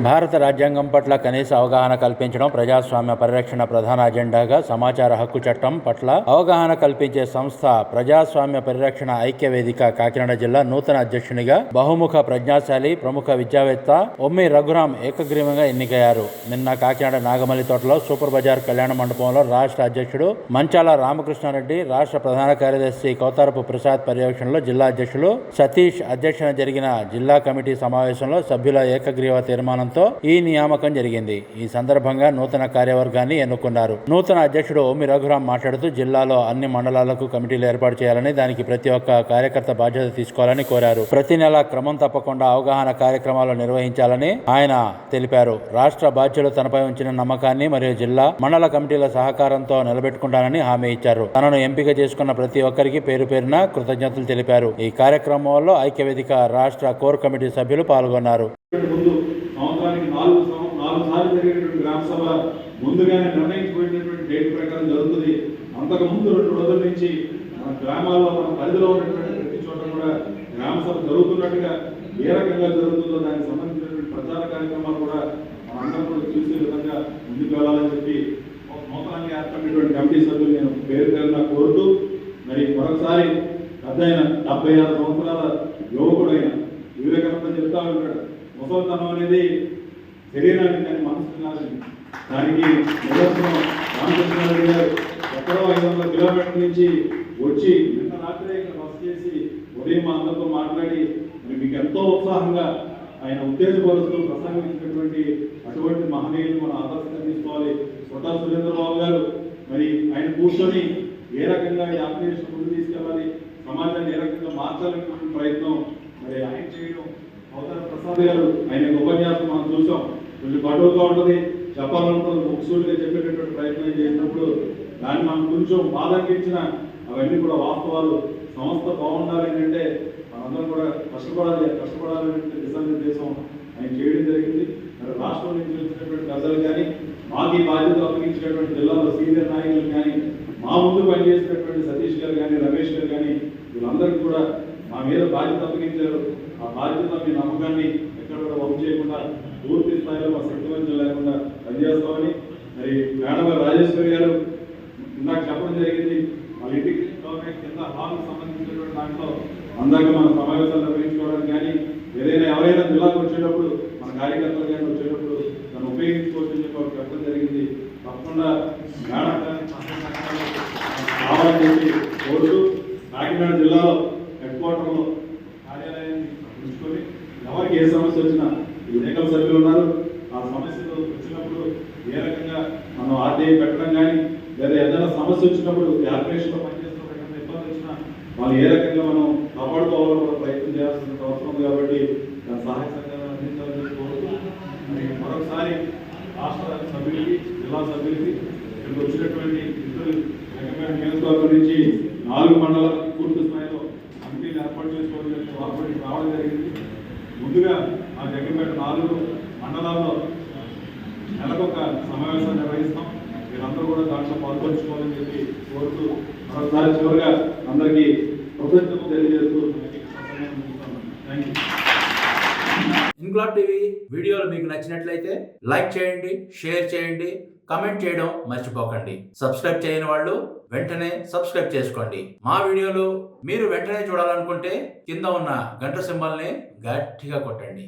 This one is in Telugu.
భారత రాజ్యాంగం పట్ల కనీస అవగాహన కల్పించడం ప్రజాస్వామ్య పరిరక్షణ ప్రధాన అజెండాగా సమాచార హక్కు చట్టం పట్ల అవగాహన కల్పించే సంస్థ ప్రజాస్వామ్య పరిరక్షణ ఐక్య వేదిక కాకినాడ జిల్లా నూతన అధ్యక్షునిగా బహుముఖ ప్రజ్ఞాశాలి ప్రముఖ విద్యావేత్త ఒమ్మి రఘురాం ఏకగ్రీవంగా ఎన్నికయ్యారు. నిన్న కాకినాడ నాగమల్లి తోటలో సూపర్ బజార్ కళ్యాణ మండపంలో రాష్ట్ర అధ్యక్షుడు మంచాల రామకృష్ణారెడ్డి రాష్ట్ర ప్రధాన కార్యదర్శి కౌతారపు ప్రసాద్ పర్యవేక్షణలో జిల్లా అధ్యక్షులు సతీష్ అధ్యక్షన జరిగిన జిల్లా కమిటీ సమావేశంలో సభ్యుల ఏకగ్రీవ తీర్మానం తీర్మానంతో ఈ నియామకం జరిగింది. ఈ సందర్భంగా నూతన కార్యవర్గాన్ని ఎన్నుకున్నారు. నూతన అధ్యక్షుడు ఓమి రఘురాం మాట్లాడుతూ జిల్లాలో అన్ని మండలాలకు కమిటీలు ఏర్పాటు చేయాలని దానికి ప్రతి ఒక్క కార్యకర్త బాధ్యత తీసుకోవాలని కోరారు. ప్రతి నెల క్రమం తప్పకుండా అవగాహన కార్యక్రమాలు నిర్వహించాలని ఆయన తెలిపారు. రాష్ట్ర బాధ్యులు తనపై ఉంచిన నమ్మకాన్ని మరియు జిల్లా మండల కమిటీల సహకారంతో నిలబెట్టుకుంటానని హామీ ఇచ్చారు. తనను ఎంపిక చేసుకున్న ప్రతి ఒక్కరికి పేరు పేరున కృతజ్ఞతలు తెలిపారు. ఈ కార్యక్రమంలో ఐక్యవేదిక రాష్ట్ర కోర్ కమిటీ సభ్యులు పాల్గొన్నారు. ముందు సం- నాలుగు జరిగేటువంటి గ్రామ సభ ముందుగానే నిర్ణయించబడినటువంటి డేట్ ప్రకారం జరుగుతుంది. అంతకు ముందు రెండు రోజుల నుంచి మన గ్రామాల్లో మన పరిధిలో ఉన్నటువంటి ప్రతి చోట కూడా గ్రామ సభ జరుగుతున్నట్టుగా ఏ రకంగా జరుగుతుందో దానికి సంబంధించినటువంటి ప్రచార కార్యక్రమాలు కూడా మనందరం కూడా చూసే విధంగా ముందుకు వెళ్ళాలని చెప్పి ఒక నూతనంగా ఏర్పడినటువంటి కమిటీ సభ్యులు నేను పేరు పేరున కోరుతూ మరి మరొకసారి పెద్ద అయిన డెబ్బై ఆరు సంవత్సరాల యువకుడైన వివేకానంద చెప్తా ఉంటాడు ముసలితనం అనేది శరీరానికి కానీ మనసు కాదని దానికి నిదర్శనం రామకృష్ణారెడ్డి గారు ఎక్కడో ఐదు వందల కిలోమీటర్ల నుంచి వచ్చి నిన్న రాత్రి ఇక్కడ బస్ చేసి ఉదయం మా అందరితో మాట్లాడి మరి మీకు ఎంతో ఉత్సాహంగా ఆయన ఉత్తేజపరుస్తూ ప్రసంగించినటువంటి అటువంటి మహనీయులు మనం ఆదర్శంగా తీసుకోవాలి. కొట్టా సురేంద్రబాబు గారు మరి ఆయన కూర్చొని ఏ రకంగా ఈ ఆపరేషన్ ముందు తీసుకెళ్ళాలి సమాజాన్ని ఏ రకంగా మార్చాలనేటువంటి ప్రయత్నం మరి ఆయన చేయడం. అవతల ప్రసాద్ గారు ఆయన ఉపన్యాసం కొంచెం కటువుగా ఉంటుంది చెప్పాలనుకున్న ముక్సూడిగా చెప్పేటటువంటి ప్రయత్నం చేసినప్పుడు దాన్ని మనం కొంచెం బాధకించిన అవన్నీ కూడా వాస్తవాలు. సంస్థ బాగుండాలి ఏంటంటే మనందరం కూడా కష్టపడాలి కష్టపడాలనే దిశానిర్దేశం ఆయన చేయడం జరిగింది. మరి రాష్ట్రం నుంచి వచ్చినటువంటి ప్రజలు కానీ మాకు ఈ బాధ్యత అప్పగించినటువంటి జిల్లాలో సీనియర్ నాయకులు కానీ మా ముందు పనిచేసినటువంటి సతీష్ గారు కానీ రమేష్ గారు కానీ వీళ్ళందరికీ కూడా మా మీద బాధ్యత అప్పగించారు. ఆ బాధ్యత మీ నమ్మకాన్ని ఎక్కడ కూడా వంపు చేయకుండా స్థాయిలో మా శక్తివంచం లేకుండా పనిచేస్తామని మరి మేడం రాజేశ్వరి గారు ఇందాక చెప్పడం జరిగింది. వాళ్ళ ఇంటికి గవర్నమెంట్ కింద హాల్కి సంబంధించినటువంటి దాంట్లో అందాక మన సమావేశాలు నిర్వహించుకోవడానికి కానీ ఏదైనా ఎవరైనా జిల్లాకు వచ్చేటప్పుడు మన కార్యకర్తలు కానీ వచ్చేటప్పుడు దాన్ని ఉపయోగించుకోవచ్చు అని చెప్పి చెప్పడం జరిగింది. తప్పకుండా మేడం గారిని కావాలని చెప్పి కోరుతూ కాకినాడ జిల్లాలో హెడ్ క్వార్టర్లో కార్యాలయాన్ని ఉంచుకొని ఎవరికి ఏ సమస్య వచ్చినా ఈ లేఖల సభ్యులు ఉన్నారు ఆ సమస్యలు వచ్చినప్పుడు ఏ రకంగా మనం ఆర్డీఐ పెట్టడం కానీ లేదా ఏదైనా సమస్య వచ్చినప్పుడు కార్పొరేషన్లో పనిచేస్తున్న ఏదైనా ఇబ్బంది వచ్చినా వాళ్ళు ఏ రకంగా మనం కాపాడుకోవాలో కూడా ప్రయత్నం చేయాల్సిన అవసరం ఉంది కాబట్టి దాని సహాయ అందించాలని కోరుతూ మరి మరొకసారి రాష్ట్ర సభ్యులకి జిల్లా సభ్యులకి ఇక్కడికి వచ్చినటువంటి ఇద్దరు జగన్మోహన్ నియోజకవర్గం నుంచి నాలుగు మండలాలకు పూర్తి స్థాయిలో కమిటీలు ఏర్పాటు చేసుకోవడం జరిగింది వారు రావడం జరిగింది. ముందుగా ఆ జగన్పేట నాలుగు మండలాల్లో నెలకొక సమావేశం నిర్వహిస్తాం. మీరందరూ కూడా దాంట్లో పాల్పంచుకోవాలని చెప్పి కోరుతూ మరోసారి చివరిగా అందరికీ కృతజ్ఞతలు తెలియజేస్తూ థ్యాంక్ యూ ఇంక్లాబ్ టీవీ వీడియోలు మీకు నచ్చినట్లయితే లైక్ చేయండి షేర్ చేయండి కమెంట్ చేయడం మర్చిపోకండి. సబ్స్క్రైబ్ చేయని వాళ్ళు వెంటనే సబ్స్క్రైబ్ చేసుకోండి. మా వీడియోలు మీరు వెంటనే చూడాలనుకుంటే కింద ఉన్న గంట సింబల్ని గట్టిగా కొట్టండి.